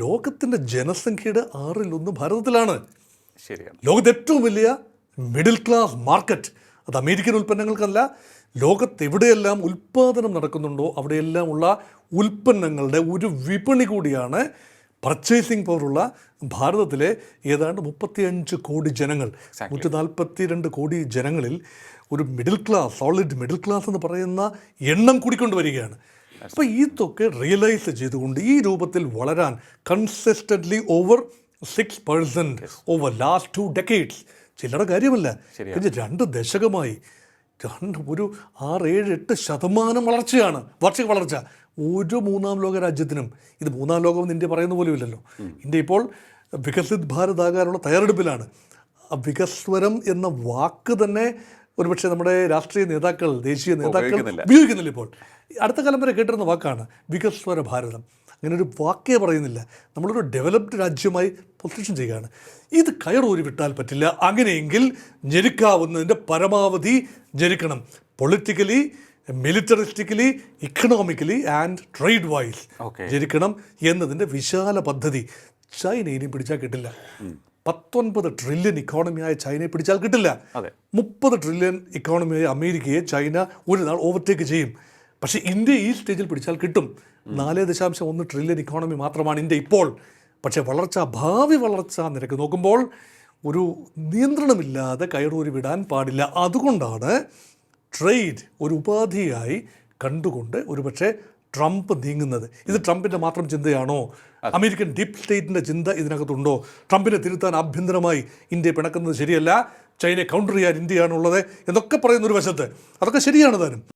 ലോകത്തിന്റെ ജനസംഖ്യയുടെ ആറിലൊന്ന് ഭാരതത്തിലാണ്. ശരിയാണ്. ലോകത്ത് ഏറ്റവും വലിയ മിഡിൽ ക്ലാസ് മാർക്കറ്റ് അത് അമേരിക്കൻ ഉൽപ്പന്നങ്ങൾക്കല്ല ലോകത്ത് എവിടെയെല്ലാം ഉൽപ്പാദനം നടക്കുന്നുണ്ടോ അവിടെയെല്ലാം ഉള്ള ഉൽപ്പന്നങ്ങളുടെ ഒരു വിപണി കൂടിയാണ് പർച്ചേസിംഗ് പവറുള്ള ഭാരതത്തിലെ ഏതാണ്ട് മുപ്പത്തിയഞ്ച് കോടി ജനങ്ങൾ. നൂറ്റി നാൽപ്പത്തി രണ്ട് കോടി ജനങ്ങളിൽ ഒരു middle class solid middle class എന്ന് പറയുന്ന എണ്ണം കൂടിക്കൊണ്ട് വരികയാണ് അപ്പോൾ ഇതൊക്കെ റിയലൈസ് ചെയ്തുകൊണ്ട് ഈ രൂപത്തിൽ വളരാൻ consistently over six percent over last two decades ചില്ലറ കാര്യമല്ല. കഴിഞ്ഞ രണ്ട് ദശകമായി രണ്ട് ഒരു ആറ് ഏഴ് എട്ട് ശതമാനം വളർച്ചയാണ് വാർഷിക വളർച്ച. ഒരു മൂന്നാം ലോക രാജ്യത്തിനും ഇത് മൂന്നാം ലോകം ഇന്ത്യ പറയുന്ന പോലും ഇല്ലല്ലോ. ഇന്ത്യ ഇപ്പോൾ വികസിത് ഭാരത് ആകാനുള്ള തയ്യാറെടുപ്പിലാണ്. വികസ്വരം എന്ന വാക്ക് തന്നെ ഒരുപക്ഷെ നമ്മുടെ രാഷ്ട്രീയ നേതാക്കൾ ദേശീയ നേതാക്കൾ ഉപയോഗിക്കുന്നില്ല. ഇപ്പോൾ. അടുത്ത കാലം വരെ കേട്ടിരുന്ന വാക്കാണ് വികസ്വര ഭാരതം. അങ്ങനെ ഒരു വാക്കേ പറയുന്നില്ല. നമ്മളൊരു ഡെവലപ്ഡ് രാജ്യമായി പൊസിഷൻ ചെയ്യുകയാണ്. ഇത് കയറൂരി വിട്ടാൽ പറ്റില്ല. അങ്ങനെയെങ്കിൽ ഞെരുക്കാവുന്നതിന്റെ പരമാവധി ഞെരുക്കണം. Politically militaristically economically and trade wise. ജനിക്കണം എന്നതിന്റെ വിശാല പദ്ധതി. ചൈന ഇനി പിടിച്ചാൽ കിട്ടില്ല. പത്തൊൻപത് ട്രില്യൺ ഇക്കോണമിയായ ചൈനയെ പിടിച്ചാൽ കിട്ടില്ല. മുപ്പത് ട്രില്യൺ ഇക്കോണമിയായ അമേരിക്കയെ ചൈന ഒരു നാൾ ഓവർടേക്ക് ചെയ്യും. പക്ഷേ ഇന്ത്യ ഈ സ്റ്റേജിൽ പിടിച്ചാൽ കിട്ടും. നാല് ദശാംശം ഒന്ന് ട്രില്യൺ ഇക്കോണമി മാത്രമാണ് ഇന്ത്യ ഇപ്പോൾ. പക്ഷേ വളർച്ച ഭാവി വളർച്ച നിരക്ക് നോക്കുമ്പോൾ ഒരു നിയന്ത്രണമില്ലാതെ കയറൂരി വിടാൻ പാടില്ല. അതുകൊണ്ടാണ് ട്രേഡ് ഒരു ഉപാധിയായി കണ്ടുകൊണ്ട് ഒരുപക്ഷെ ട്രംപ് നീങ്ങുന്നത്. ഇത് ട്രംപിന്റെ മാത്രം ചിന്തയാണോ? അമേരിക്കൻ ഡീപ് സ്റ്റേറ്റിന്റെ ചിന്ത ഇതിനകത്തുണ്ടോ? ട്രംപിനെ തിരുത്താൻ ആഭ്യന്തരമായി ഇന്ത്യ പിണക്കുന്നത് ശരിയല്ല. ചൈനയെ കൗണ്ടർ ചെയ്യാൻ ഇന്ത്യയാണുള്ളത് എന്നൊക്കെ പറയുന്ന ഒരു വശത്ത്. അതൊക്കെ ശരിയാണ് താനും.